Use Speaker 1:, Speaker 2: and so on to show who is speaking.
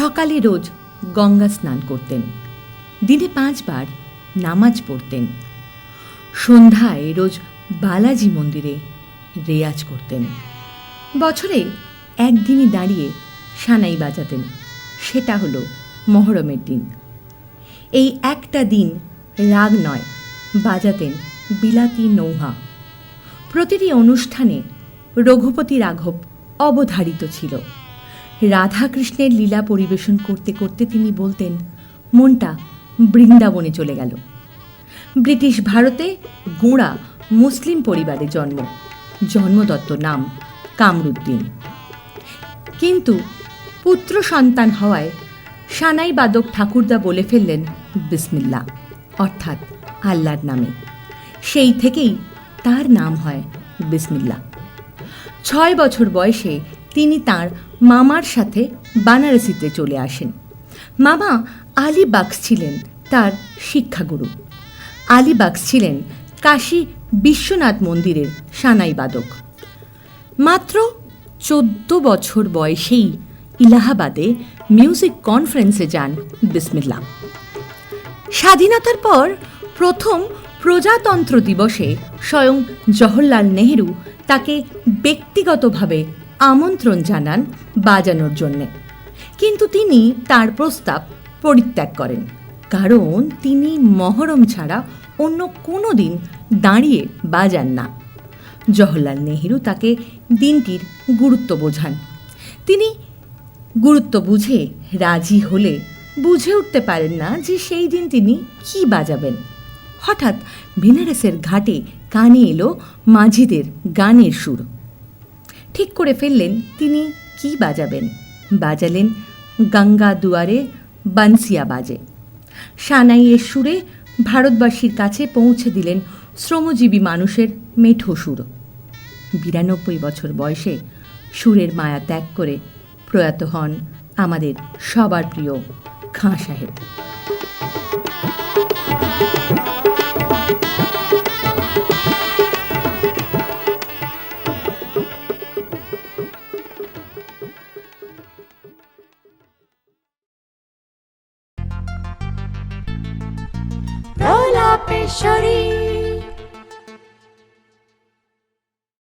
Speaker 1: সকালে রোজ গঙ্গা স্নান করতেন। দিনে পাঁচবার নামাজ পড়তেন। সন্ধ্যায় রোজ বালাজি মন্দিরে রেয়াজ করতেন। বছরে একদিনই দাঁড়িয়ে সানাই বাজাতেন। সেটা হলো মহরমের দিন। এই একটা দিন রাগ নয়, বাজাতেন বিলাতি নৌহা। প্রতিটি অনুষ্ঠানে রঘুপতি রাঘব অবধারিত ছিল। রাধাকৃষ্ণের লীলা পরিবেশন করতে করতে তিনি বলতেন, মনটা বৃন্দাবনে চলে গেল। ব্রিটিশ ভারতে গোঁড়া মুসলিম পরিবারে জন্ম। জন্মদত্ত নাম কামরুদ্দিন। কিন্তু পুত্র সন্তান হওয়ায় সানাই বাদক ঠাকুরদা বলে ফেললেন বিসমিল্লা অর্থাৎ আল্লাহর নামে। সেই থেকেই তার নাম হয় বিসমিল্লা ছয় বছর বয়সে তিনি তার মামার সাথে বানারসিতে চলে আসেন। মামা আলী বাক্স ছিলেন তার শিক্ষাগুরু। আলী বাক্স ছিলেন কাশী বিশ্বনাথ মন্দিরের সানাই বাদক। মাত্র চোদ্দ বছর বয়সেই ইলাহাবাদে মিউজিক কনফারেন্সে যান বিসমিল্লা স্বাধীনতার পর প্রথম প্রজাতন্ত্র দিবসে স্বয়ং জওহরলাল নেহরু তাকে ব্যক্তিগতভাবে আমন্ত্রণ জানান বাজানোর জন্যে। কিন্তু তিনি তার প্রস্তাব পরিত্যাগ করেন। কারণ তিনি মহরম ছাড়া অন্য কোনো দিন দাঁড়িয়ে বাজান না। জওহরলাল নেহেরু তাকে দিনটির গুরুত্ব বোঝান। তিনি গুরুত্ব বুঝে রাজি হলে বুঝে উঠতে পারেন না যে সেই দিন তিনি কি বাজাবেন। হঠাৎ বেনারসের ঘাটে কানে এলো মাঝিদের গানের সুর। ঠিক করে ফেললেন তিনি কি বাজাবেন? বাজালেন গঙ্গা দুয়ারে বানসিয়া বাজে। সানাইয়ের সুরে ভারতবাসীর কাছে পৌঁছে দিলেন শ্রমজীবী মানুষের মেঠো সুর। বিরানব্বই বছর বয়সে সুরের মায়া ত্যাগ করে প্রয়াত হন আমাদের সবার প্রিয় খাঁ সাহেব।
Speaker 2: প্রলাপের শরীর